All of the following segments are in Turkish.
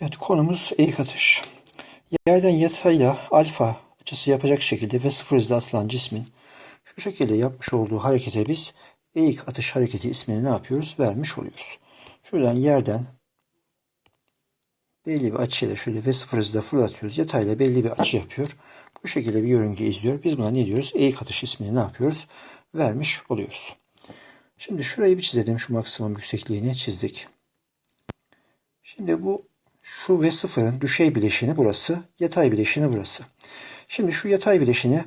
Evet konumuz eğik atış. Yerden yatayla alfa açısı yapacak şekilde ve sıfır hızla atılan cismin şu şekilde yapmış olduğu harekete biz eğik atış hareketi ismini ne yapıyoruz? Vermiş oluyoruz. Şuradan yerden belli bir açıyla şöyle ve sıfır hızla fırlatıyoruz. Yatayla belli bir açı yapıyor. Bu şekilde bir yörünge izliyor. Biz buna ne diyoruz? Eğik atış ismini ne yapıyoruz? Vermiş oluyoruz. Şimdi şurayı bir çizelim. Şu maksimum yüksekliğini çizdik. Şimdi bu şu ve sıfırın düşey bileşeni burası, yatay bileşeni burası. Şimdi şu yatay bileşeni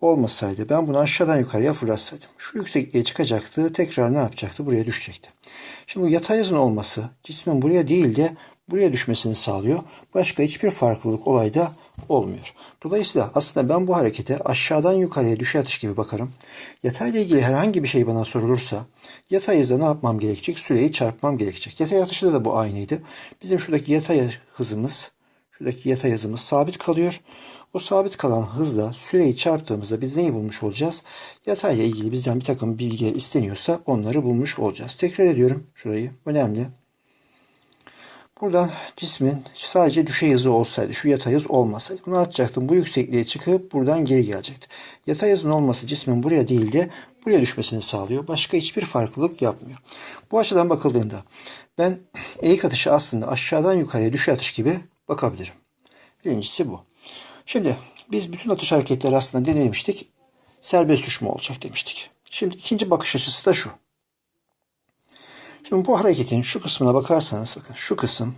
olmasaydı ben bunu aşağıdan yukarıya fırlatsaydım. Şu yüksekliğe çıkacaktı, tekrar ne yapacaktı? Buraya düşecekti. Şimdi bu yatay hızın olması cismin buraya değil de buraya düşmesini sağlıyor. Başka hiçbir farklılık olayda olmuyor. Dolayısıyla aslında ben bu harekete aşağıdan yukarıya düşey atış gibi bakarım. Yatayla ilgili herhangi bir şey bana sorulursa yatay hızla ne yapmam gerekecek? Süreyi çarpmam gerekecek. Yatay atışta da bu aynıydı. Bizim şuradaki yatay hızımız şuradaki yatay hızımız sabit kalıyor. O sabit kalan hızla süreyi çarptığımızda biz neyi bulmuş olacağız? Yatayla ilgili bizden bir takım bilgiler isteniyorsa onları bulmuş olacağız. Tekrar ediyorum şurayı. Önemli. Buradan cismin sadece düşey hızı olsaydı, şu yatay hız olmasaydı bunu atacaktım. Bu yüksekliğe çıkıp buradan geri gelecekti. Yatay hızın olması cismin buraya değil de buraya düşmesini sağlıyor. Başka hiçbir farklılık yapmıyor. Bu açıdan bakıldığında ben eğik atışı aslında aşağıdan yukarıya düşey atış gibi bakabilirim. Birincisi bu. Şimdi biz bütün atış hareketleri aslında denemiştik. Serbest düşme olacak demiştik. Şimdi ikinci bakış açısı da şu. Şimdi bu hareketin şu kısmına bakarsanız bakın şu kısım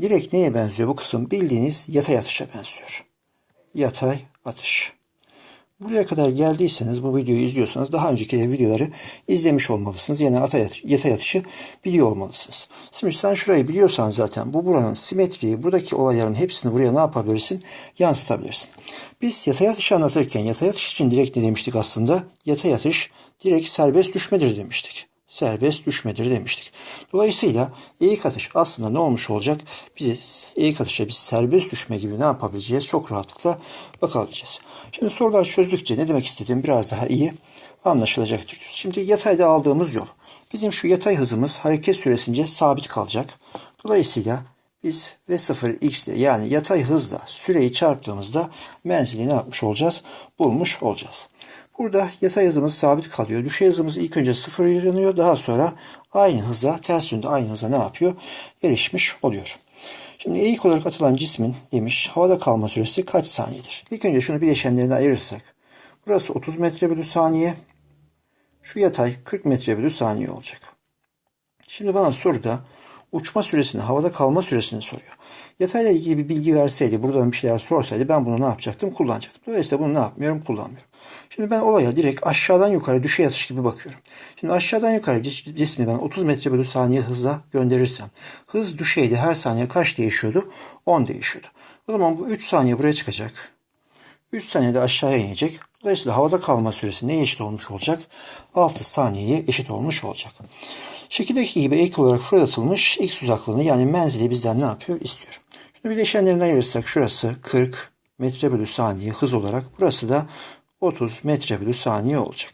direkt neye benziyor? Bu kısım bildiğiniz yatay atışa benziyor. Yatay atış. Buraya kadar geldiyseniz bu videoyu izliyorsanız daha önceki videoları izlemiş olmalısınız. Yani atay yatay atışı biliyor olmalısınız. Şimdi sen şurayı biliyorsan zaten bu buranın simetriyi buradaki olayların hepsini buraya ne yapabilirsin? Yansıtabilirsin. Biz yatay atışı anlatırken yatay atış için direkt ne demiştik aslında? Yatay atış direkt serbest düşmedir demiştik serbest düşmedir demiştik. Dolayısıyla eğik atış aslında ne olmuş olacak? Bize eğik atışa biz serbest düşme gibi ne yapabileceğiz? Çok rahatlıkla bakabileceğiz. Şimdi sorular çözdükçe ne demek istediğim biraz daha iyi anlaşılacaktır. Şimdi yatayda aldığımız yol. Bizim şu yatay hızımız hareket süresince sabit kalacak. Dolayısıyla biz V0 x ile yani yatay hızla süreyi çarptığımızda menzili ne yapmış olacağız? Bulmuş olacağız. Burada yatay hızımız sabit kalıyor. Düşey hızımız ilk önce sıfır yanıyor. Daha sonra aynı hıza, ters yönde aynı hıza ne yapıyor? Erişmiş oluyor. Şimdi eğik olarak atılan cismin demiş havada kalma süresi kaç saniyedir? İlk önce şunu bileşenlerine ayırırsak. Burası 30 metre bölü saniye. Şu yatay 40 metre bölü saniye olacak. Şimdi bana soruda uçma süresini, havada kalma süresini soruyor. Yatayla ilgili bir bilgi verseydi, buradan bir şeyler sorsaydı ben bunu ne yapacaktım? Kullanacaktım. Dolayısıyla bunu ne yapmıyorum? Kullanmıyorum. Şimdi ben olaya direkt aşağıdan yukarı düşey atış gibi bakıyorum. Şimdi aşağıdan yukarı cismi ben 30 metre bölü saniye hızla gönderirsem hız düşeydi her saniye kaç değişiyordu? 10 değişiyordu. O zaman bu 3 saniye buraya çıkacak. 3 saniyede aşağıya inecek. Dolayısıyla havada kalma süresi neye eşit olmuş olacak? 6 saniyeye eşit olmuş olacak. Şekildeki gibi ek olarak fırlatılmış x uzaklığını yani menzili bizden ne yapıyor? İstiyor. Şimdi bileşenlerini ayırırsak şurası 40 metre bölü saniye hız olarak burası da 30 metre bölü saniye olacak.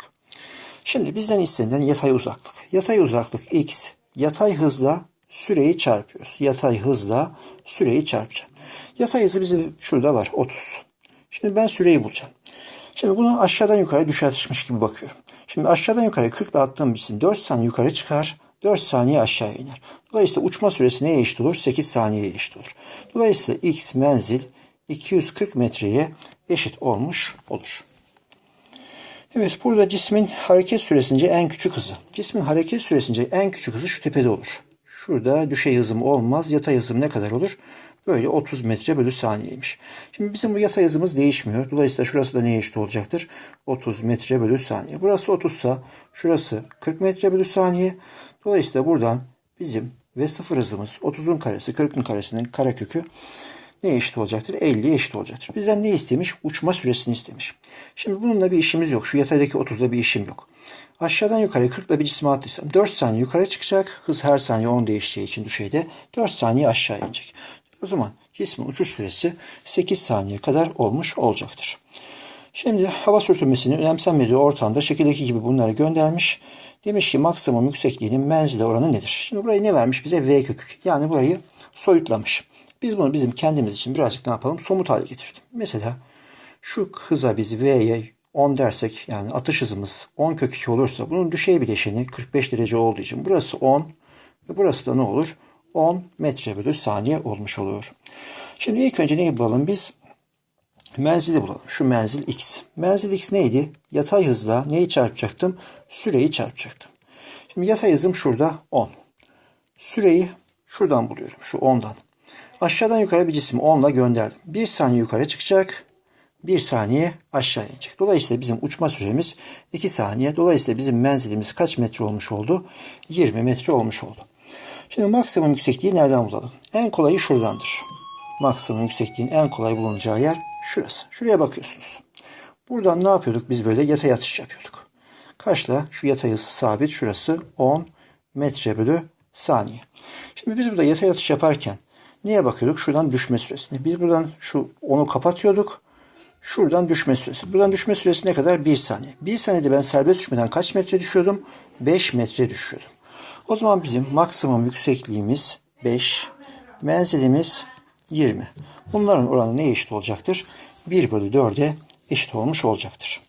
Şimdi bizden istenilen yatay uzaklık. Yatay uzaklık x. Yatay hızla süreyi çarpıyoruz. Yatay hızla süreyi çarpacağım. Yatay hızı bizim şurada var 30. Şimdi ben süreyi bulacağım. Şimdi bunu aşağıdan yukarı düşe atışmış gibi bakıyorum. Şimdi aşağıdan yukarı 40 ile attığım biçim 4 saniye yukarı çıkar. 4 saniye aşağı iner. Dolayısıyla uçma süresi neye eşit olur? 8 saniyeye eşit olur. Dolayısıyla x menzil 240 metreye eşit olmuş olur. Evet burada cismin hareket süresince en küçük hızı. Cismin hareket süresince en küçük hızı şu tepede olur. Şurada düşey hızım olmaz. Yatay hızım ne kadar olur? Böyle 30 metre bölü saniyeymiş. Şimdi bizim bu yatay hızımız değişmiyor. Dolayısıyla şurası da neye eşit olacaktır? 30 metre bölü saniye. Burası 30 sa şurası 40 metre bölü saniye. Dolayısıyla buradan bizim ve sıfır hızımız 30'un karesi 40'ın karesinin karekökü ne eşit olacaktır? 50'ye eşit olacaktır. Bizden ne istemiş? Uçma süresini istemiş. Şimdi bununla bir işimiz yok. Şu yataydaki 30'da bir işim yok. Aşağıdan yukarıya 40 ile bir cisme attıysam 4 saniye yukarı çıkacak. Hız her saniye 10 değişeceği için düşeyde 4 saniye aşağı inecek. O zaman cismin uçuş süresi 8 saniye kadar olmuş olacaktır. Şimdi hava sürtünmesinin önemsenmediği ortamda şekildeki gibi bunları göndermiş. Demiş ki maksimum yüksekliğinin menzile oranı nedir? Şimdi burayı ne vermiş bize? V kökü. Yani burayı soyutlamış. Biz bunu bizim kendimiz için birazcık ne yapalım? Somut hale getirelim. Mesela şu hıza biz V'ye 10 dersek yani atış hızımız 10 kök 2 olursa bunun düşey bileşeni 45 derece olduğu için burası 10 ve burası da ne olur? 10 metre bölü saniye olmuş olur. Şimdi ilk önce neyi bulalım biz? Menzili bulalım. Şu menzil x. Menzil x neydi? Yatay hızla neyi çarpacaktım? Süreyi çarpacaktım. Şimdi yatay hızım şurada 10. Süreyi şuradan buluyorum. Şu 10'dan. Aşağıdan yukarı bir cismi 10 ile gönderdim. 1 saniye yukarı çıkacak. 1 saniye aşağı inecek. Dolayısıyla bizim uçma süremiz 2 saniye. Dolayısıyla bizim menzilimiz kaç metre olmuş oldu? 20 metre olmuş oldu. Şimdi maksimum yüksekliği nereden bulalım? En kolayı şuradandır. Maksimum yüksekliğin en kolay bulunacağı yer şurası. Şuraya bakıyorsunuz. Buradan ne yapıyorduk? Biz böyle yatay atış yapıyorduk. Kaçla? Şu yatay sabit. Şurası 10 metre bölü saniye. Şimdi biz burada yatay atış yaparken neye bakıyorduk? Şuradan düşme süresine. Biz buradan şu onu kapatıyorduk. Şuradan düşme süresi. Buradan düşme süresi ne kadar? 1 saniye. 1 saniyede ben serbest düşmeden kaç metre düşüyordum? 5 metre düşüyordum. O zaman bizim maksimum yüksekliğimiz 5, menzilimiz 20. Bunların oranı neye eşit olacaktır? 1 bölü 4'e eşit olmuş olacaktır.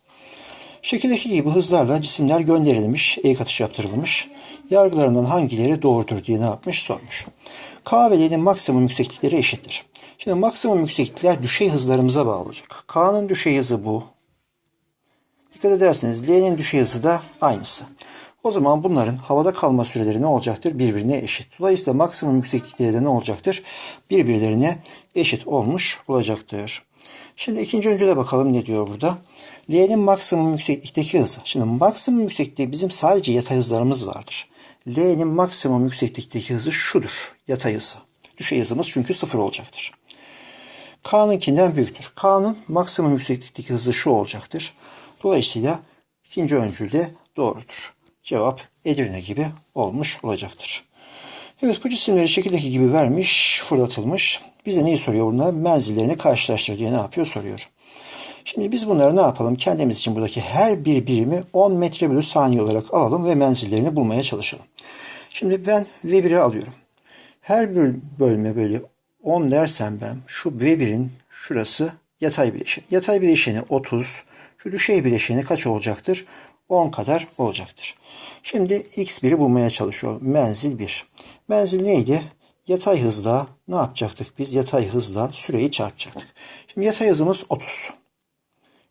Şekildeki gibi hızlarla cisimler gönderilmiş, eğik atış yaptırılmış. Yargılarından hangileri doğrudur diye ne yapmış sormuş. K ve L'nin maksimum yükseklikleri eşittir. Şimdi maksimum yükseklikler düşey hızlarımıza bağlı olacak. K'nın düşey hızı bu. Dikkat ederseniz L'nin düşey hızı da aynısı. O zaman bunların havada kalma süreleri ne olacaktır? Birbirine eşit. Dolayısıyla maksimum yükseklikleri de ne olacaktır? Birbirlerine eşit olmuş olacaktır. Şimdi ikinci öncüle bakalım ne diyor burada. L'nin maksimum yükseklikteki hızı. Şimdi maksimum yüksekliği bizim sadece yatay hızlarımız vardır. L'nin maksimum yükseklikteki hızı şudur. Yatay hızı. Düşey hızımız çünkü sıfır olacaktır. K'nınkinden büyüktür. K'nın maksimum yükseklikteki hızı şu olacaktır. Dolayısıyla ikinci öncül de doğrudur. Cevap Edirne gibi olmuş olacaktır. Evet bu cisimleri şekildeki gibi vermiş, fırlatılmış. Bize neyi soruyor bunlar? Menzillerini karşılaştır diye ne yapıyor soruyor. Şimdi biz bunları ne yapalım? Kendimiz için buradaki her bir birimi 10 metre bölü saniye olarak alalım ve menzillerini bulmaya çalışalım. Şimdi ben V1'i alıyorum. Her bir bölme böyle 10 dersem ben şu V1'in şurası yatay bileşeni. Yatay bileşeni 30. Şu düşey bileşeni kaç olacaktır? 10 kadar olacaktır. Şimdi x1'i bulmaya çalışıyorum. Menzil 1. Menzil neydi? Yatay hızla ne yapacaktık biz? Yatay hızla süreyi çarpacaktık. Şimdi yatay hızımız 30.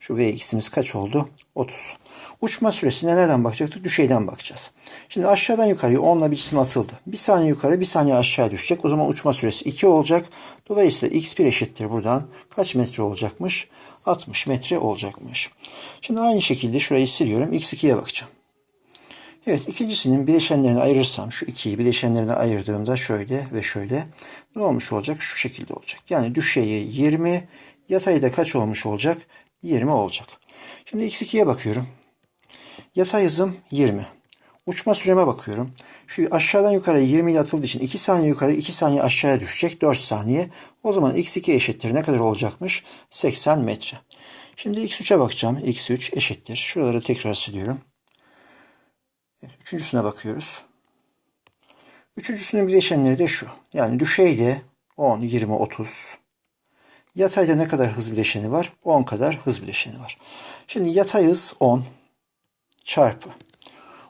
Şu vx'imiz kaç oldu? 30. Uçma süresine nereden bakacaktık? Düşeyden bakacağız. Şimdi aşağıdan yukarıya 10 ile bir cisim atıldı. Bir saniye yukarı bir saniye aşağı düşecek. O zaman uçma süresi 2 olacak. Dolayısıyla x1 eşittir buradan. Kaç metre olacakmış? 60 metre olacakmış. Şimdi aynı şekilde şurayı siliyorum. x2'ye bakacağım. Evet ikincisinin bileşenlerini ayırırsam şu ikiyi bileşenlerine ayırdığımda şöyle ve şöyle ne olmuş olacak? Şu şekilde olacak. Yani düşeyi 20 yatayı da kaç olmuş olacak? 20 olacak. Şimdi x2'ye bakıyorum. Yatay hızım 20. Uçma süreme bakıyorum. Şu aşağıdan yukarı 20 ile atıldığı için 2 saniye yukarı 2 saniye aşağıya düşecek 4 saniye. O zaman x2 eşittir ne kadar olacakmış? 80 metre. Şimdi x3'e bakacağım. x3 eşittir. Şuraları tekrar siliyorum. Üçüncüsüne bakıyoruz. Üçüncüsünün bileşenleri de şu. Yani düşeyde 10, 20, 30. Yatayda ne kadar hız bileşeni var? 10 kadar hız bileşeni var. Şimdi yatay hız 10 çarpı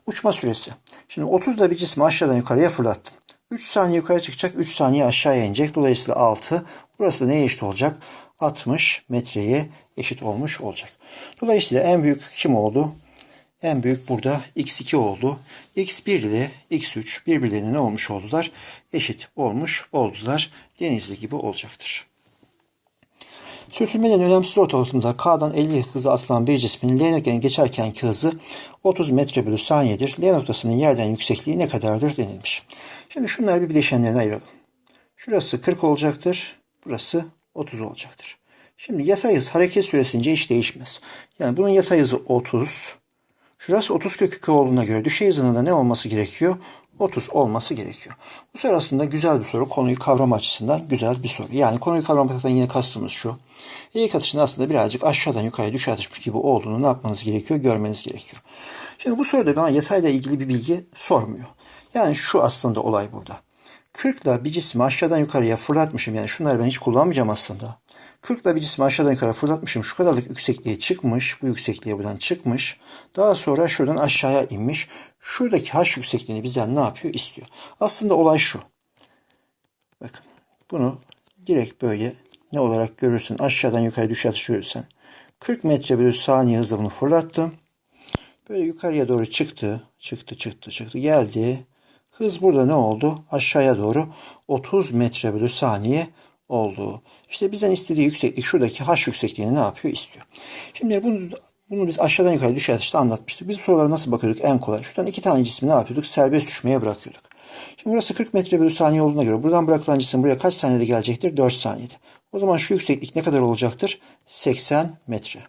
uçma süresi. Şimdi 30 da bir cismi aşağıdan yukarıya fırlattın. 3 saniye yukarı çıkacak, 3 saniye aşağıya inecek. Dolayısıyla 6. Burası da neye eşit olacak? 60 metreye eşit olmuş olacak. Dolayısıyla en büyük kim oldu? En büyük burada x2 oldu. x1 ile x3 birbirlerine ne olmuş oldular? Eşit olmuş oldular. Denizli gibi olacaktır. Sürtünmenin önemsiz ortalıkında K'dan 50 hızla atılan bir cismin L noktasını geçerkenki hızı 30 metre bölü saniyedir. L noktasının yerden yüksekliği ne kadardır denilmiş. Şimdi şunları bir bileşenlerine ayıralım. Şurası 40 olacaktır. Burası 30 olacaktır. Şimdi yatay hız hareket süresince hiç değişmez. Yani bunun yatay hızı 30. Şurası 30 kök 2 olduğuna göre düşey hızının da ne olması gerekiyor? 30 olması gerekiyor. Bu soru aslında güzel bir soru. Konuyu kavrama açısından güzel bir soru. Yani konuyu kavramaktan yine kastımız şu. İlk atışın aslında birazcık aşağıdan yukarıya düşe atışmış gibi olduğunu ne yapmanız gerekiyor? Görmeniz gerekiyor. Şimdi bu soruda bana yatayla ilgili bir bilgi sormuyor. Yani şu aslında olay burada. 40 ile bir cismi aşağıdan yukarıya fırlatmışım. Yani şunları ben hiç kullanmayacağım aslında. 40 ile bir cismi aşağıdan yukarı fırlatmışım. Şu kadarlık yüksekliğe çıkmış. Bu yüksekliğe buradan çıkmış. Daha sonra şuradan aşağıya inmiş. Şuradaki h yüksekliğini bizden ne yapıyor? istiyor. Aslında olay şu. Bakın bunu direkt böyle ne olarak görürsün? Aşağıdan yukarı düşe atış görürsen. 40 metre bölü saniye hızla bunu fırlattım. Böyle yukarıya doğru çıktı. Çıktı çıktı çıktı. Geldi. Hız burada ne oldu? Aşağıya doğru 30 metre bölü saniye oldu. İşte bizden istediği yükseklik şuradaki h yüksekliğini ne yapıyor? istiyor. Şimdi bunu bunu biz aşağıdan yukarı düşe atışta anlatmıştık. Biz sorulara nasıl bakıyorduk? En kolay. Şuradan iki tane cismi ne yapıyorduk? Serbest düşmeye bırakıyorduk. Şimdi burası 40 metre bölü saniye olduğuna göre buradan bırakılan cisim buraya kaç saniyede gelecektir? 4 saniyede. O zaman şu yükseklik ne kadar olacaktır? 80 metre.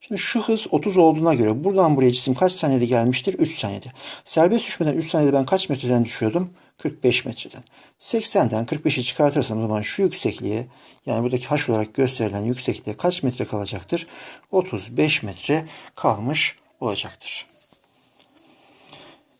Şimdi şu hız 30 olduğuna göre buradan buraya cisim kaç saniyede gelmiştir? 3 saniyede. Serbest düşmeden 3 saniyede ben kaç metreden düşüyordum? 45 metreden. 80'den 45'i çıkartırsam o zaman şu yüksekliğe yani buradaki h olarak gösterilen yüksekliğe kaç metre kalacaktır? 35 metre kalmış olacaktır.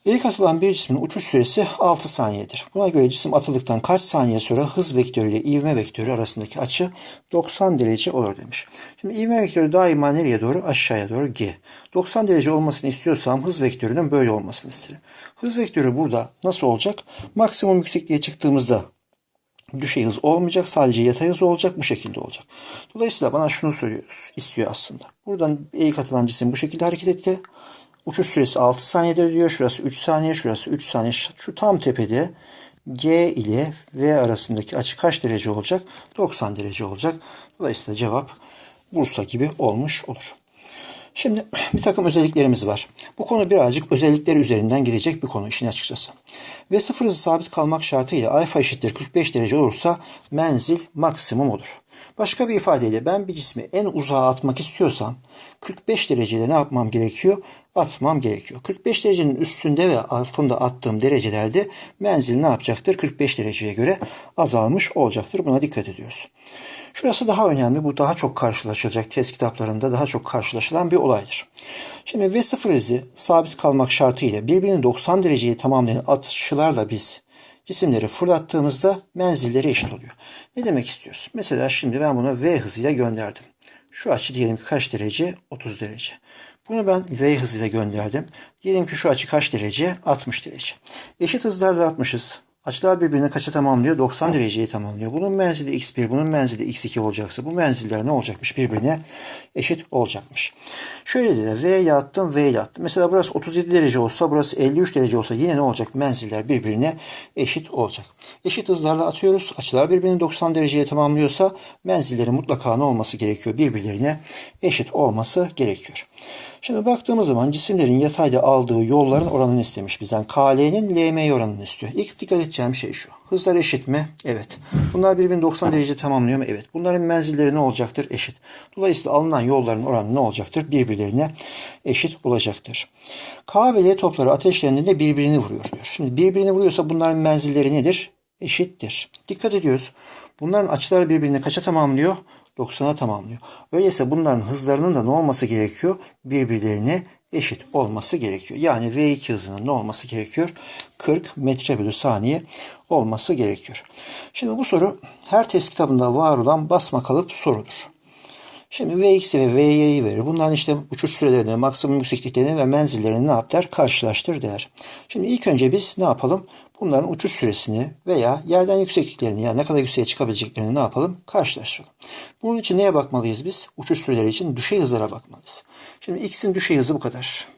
İlk atılan bir cismin uçuş süresi 6 saniyedir. Buna göre cisim atıldıktan kaç saniye sonra hız vektörü ile ivme vektörü arasındaki açı 90 derece olur demiş. Şimdi ivme vektörü daima nereye doğru? Aşağıya doğru g. 90 derece olmasını istiyorsam hız vektörünün böyle olmasını isterim. Hız vektörü burada nasıl olacak? Maksimum yüksekliğe çıktığımızda düşey hız olmayacak. Sadece yatay hız olacak. Bu şekilde olacak. Dolayısıyla bana şunu söylüyoruz. istiyor aslında. Buradan eğik atılan cisim bu şekilde hareket etti. Uçuş süresi 6 saniyedir diyor. Şurası 3 saniye, şurası 3 saniye. Şu tam tepede G ile V arasındaki açı kaç derece olacak? 90 derece olacak. Dolayısıyla cevap Bursa gibi olmuş olur. Şimdi bir takım özelliklerimiz var. Bu konu birazcık özellikleri üzerinden gidecek bir konu işin açıkçası. Ve sıfır hızı sabit kalmak şartıyla alfa eşittir 45 derece olursa menzil maksimum olur. Başka bir ifadeyle ben bir cismi en uzağa atmak istiyorsam 45 derecede ne yapmam gerekiyor? Atmam gerekiyor. 45 derecenin üstünde ve altında attığım derecelerde menzil ne yapacaktır? 45 dereceye göre azalmış olacaktır. Buna dikkat ediyoruz. Şurası daha önemli. Bu daha çok karşılaşılacak. Test kitaplarında daha çok karşılaşılan bir olaydır. Şimdi V0 hızı sabit kalmak şartıyla birbirini 90 dereceyi tamamlayan atışlarla biz cisimleri fırlattığımızda menzilleri eşit oluyor. Ne demek istiyoruz? Mesela şimdi ben bunu V hızıyla gönderdim. Şu açı diyelim kaç derece? 30 derece. Bunu ben V hızıyla gönderdim. Diyelim ki şu açı kaç derece? 60 derece. Eşit hızlarda atmışız. Açılar birbirine kaça tamamlıyor? 90 dereceyi tamamlıyor. Bunun menzili x1, bunun menzili x2 olacaksa bu menziller ne olacakmış? Birbirine eşit olacakmış. Şöyle de V yattım, V yattım. Mesela burası 37 derece olsa, burası 53 derece olsa yine ne olacak? Menziller birbirine eşit olacak. Eşit hızlarla atıyoruz. Açılar birbirini 90 dereceye tamamlıyorsa menzillerin mutlaka ne olması gerekiyor? Birbirlerine eşit olması gerekiyor. Şimdi baktığımız zaman cisimlerin yatayda aldığı yolların oranını istemiş bizden. KL'nin LM oranını istiyor. İlk dikkat edeceğim şey şu. Hızlar eşit mi? Evet. Bunlar birbirini 90 derece tamamlıyor mu? Evet. Bunların menzilleri ne olacaktır? Eşit. Dolayısıyla alınan yolların oranı ne olacaktır? Birbirlerine eşit olacaktır. K ve L topları ateşlendiğinde birbirini vuruyor diyor. Şimdi birbirini vuruyorsa bunların menzilleri nedir? Eşittir. Dikkat ediyoruz. Bunların açıları birbirine kaça tamamlıyor? 90'a tamamlıyor. Öyleyse bunların hızlarının da ne olması gerekiyor? Birbirlerine eşit olması gerekiyor. Yani V2 hızının ne olması gerekiyor? 40 metre bölü saniye olması gerekiyor. Şimdi bu soru her test kitabında var olan basma kalıp sorudur. Şimdi Vx ve Vy'yi verir. Bunların işte uçuş sürelerini, maksimum yüksekliklerini ve menzillerini ne yap der? Karşılaştır der. Şimdi ilk önce biz ne yapalım? Bunların uçuş süresini veya yerden yüksekliklerini yani ne kadar yükseğe çıkabileceklerini ne yapalım? Karşılaştıralım. Bunun için neye bakmalıyız biz? Uçuş süreleri için düşey hızlara bakmalıyız. Şimdi x'in düşey hızı bu kadar.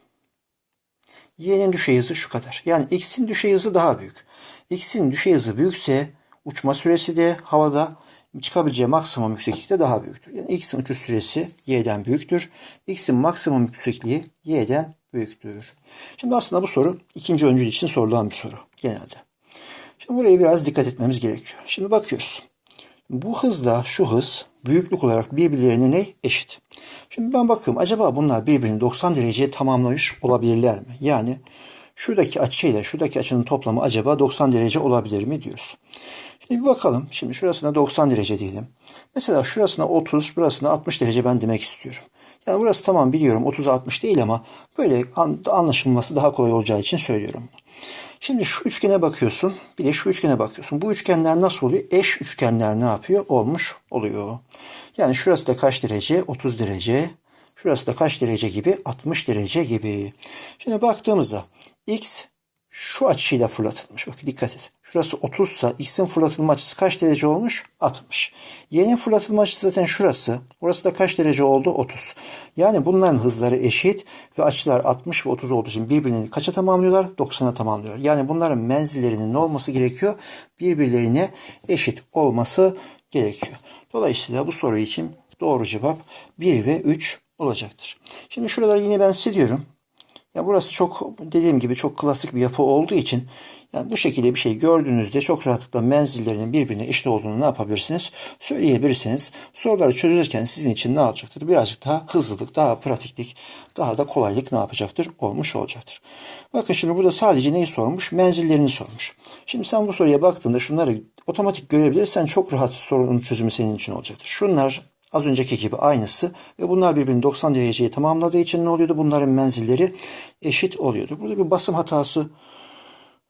y'nin düşey hızı şu kadar. Yani x'in düşey hızı daha büyük. x'in düşey hızı büyükse uçma süresi de havada çıkabileceği maksimum yükseklikte daha büyüktür. Yani x'in uçuş süresi y'den büyüktür. x'in maksimum yüksekliği y'den büyüktür. Şimdi aslında bu soru ikinci öncül için sorulan bir soru genelde. Şimdi buraya biraz dikkat etmemiz gerekiyor. Şimdi bakıyoruz. Bu hızla şu hız büyüklük olarak birbirlerine ne? Eşit. Şimdi ben bakıyorum acaba bunlar birbirini 90 dereceye tamamlamış olabilirler mi? Yani şuradaki açıyla şuradaki açının toplamı acaba 90 derece olabilir mi diyoruz. Bir bakalım. Şimdi şurasına 90 derece diyelim. Mesela şurasına 30, burasına 60 derece ben demek istiyorum. Yani burası tamam biliyorum 30'a 60 değil ama böyle an- anlaşılması daha kolay olacağı için söylüyorum. Şimdi şu üçgene bakıyorsun. Bir de şu üçgene bakıyorsun. Bu üçgenler nasıl oluyor? Eş üçgenler ne yapıyor? Olmuş oluyor. Yani şurası da kaç derece? 30 derece. Şurası da kaç derece gibi? 60 derece gibi. Şimdi baktığımızda x şu açıyla fırlatılmış. Bak dikkat et. Şurası 30 ise x'in fırlatılma açısı kaç derece olmuş? 60. Y'nin fırlatılma açısı zaten şurası. Orası da kaç derece oldu? 30. Yani bunların hızları eşit ve açılar 60 ve 30 olduğu için birbirini kaça tamamlıyorlar? 90'a tamamlıyorlar. Yani bunların menzillerinin ne olması gerekiyor? Birbirlerine eşit olması gerekiyor. Dolayısıyla bu soru için doğru cevap 1 ve 3 olacaktır. Şimdi şuraları yine ben siliyorum. Ya burası çok dediğim gibi çok klasik bir yapı olduğu için yani bu şekilde bir şey gördüğünüzde çok rahatlıkla menzillerinin birbirine eşit olduğunu ne yapabilirsiniz? Söyleyebilirsiniz. Soruları çözülürken sizin için ne yapacaktır? Birazcık daha hızlılık, daha pratiklik, daha da kolaylık ne yapacaktır? Olmuş olacaktır. Bakın şimdi burada sadece neyi sormuş? Menzillerini sormuş. Şimdi sen bu soruya baktığında şunları otomatik görebilirsen çok rahat sorunun çözümü senin için olacaktır. Şunlar Az önceki gibi aynısı ve bunlar birbirini 90 dereceye tamamladığı için ne oluyordu? Bunların menzilleri eşit oluyordu. Burada bir basım hatası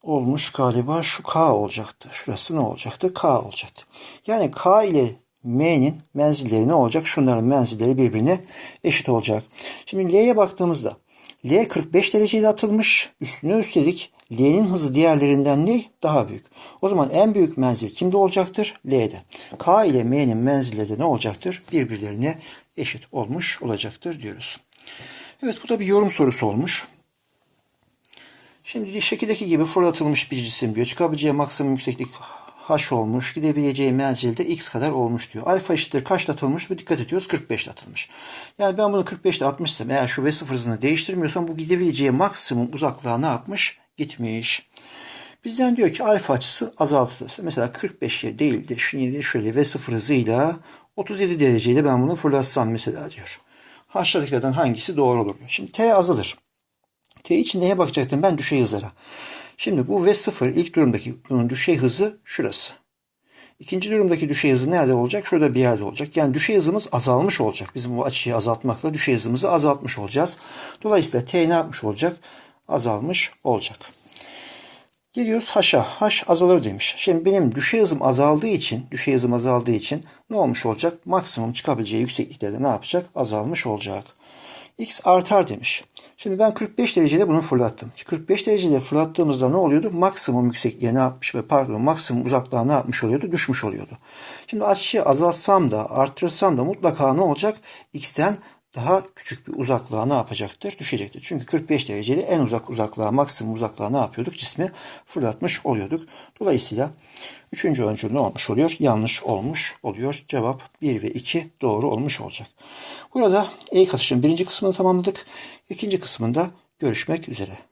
olmuş galiba. Şu K olacaktı. Şurası ne olacaktı? K olacaktı. Yani K ile M'nin menzilleri ne olacak? Şunların menzilleri birbirine eşit olacak. Şimdi L'ye baktığımızda L 45 dereceyle atılmış. Üstüne üstelik L'nin hızı diğerlerinden ne? Daha büyük. O zaman en büyük menzil kimde olacaktır? L'de. K ile M'nin menzilleri de ne olacaktır? Birbirlerine eşit olmuş olacaktır diyoruz. Evet bu da bir yorum sorusu olmuş. Şimdi şekildeki gibi fırlatılmış bir cisim diyor. Çıkabileceği maksimum yükseklik h olmuş. Gidebileceği menzil de x kadar olmuş diyor. Alfa eşittir kaçta atılmış mı? Dikkat ediyoruz 45 atılmış. Yani ben bunu 45 atmışsam eğer şu v sıfır hızını değiştirmiyorsam bu gidebileceği maksimum uzaklığa ne yapmış? Gitmiş. Bizden diyor ki alfa açısı azaltılırsa mesela 45 değil de şimdi şöyle v sıfır hızıyla 37 dereceyle ben bunu fırlatsam mesela diyor. Aşağıdakilerden hangisi doğru olur? Şimdi t azalır. T için neye bakacaktım ben? Düşey hızlara. Şimdi bu V0 ilk durumdaki bunun düşey hızı şurası. İkinci durumdaki düşey hızı nerede olacak? Şurada bir yerde olacak. Yani düşey hızımız azalmış olacak. Bizim bu açıyı azaltmakla düşey hızımızı azaltmış olacağız. Dolayısıyla T ne yapmış olacak? Azalmış olacak. Geliyoruz H'a. H azalır demiş. Şimdi benim düşey hızım azaldığı için, düşey hızım azaldığı için ne olmuş olacak? Maksimum çıkabileceği yüksekliklerde ne yapacak? Azalmış olacak. X artar demiş. Şimdi ben 45 derecede bunu fırlattım. 45 derecede fırlattığımızda ne oluyordu? Maksimum yüksekliğe ne yapmış ve pardon maksimum uzaklığa ne yapmış oluyordu? Düşmüş oluyordu. Şimdi açıyı azaltsam da arttırsam da mutlaka ne olacak? X'ten daha küçük bir uzaklığa ne yapacaktır? Düşecektir. Çünkü 45 derecede en uzak uzaklığa, maksimum uzaklığa ne yapıyorduk? Cismi fırlatmış oluyorduk. Dolayısıyla üçüncü öncül ne olmuş oluyor? Yanlış olmuş oluyor. Cevap 1 ve 2 doğru olmuş olacak. Burada E katışın birinci kısmını tamamladık. İkinci kısmında görüşmek üzere.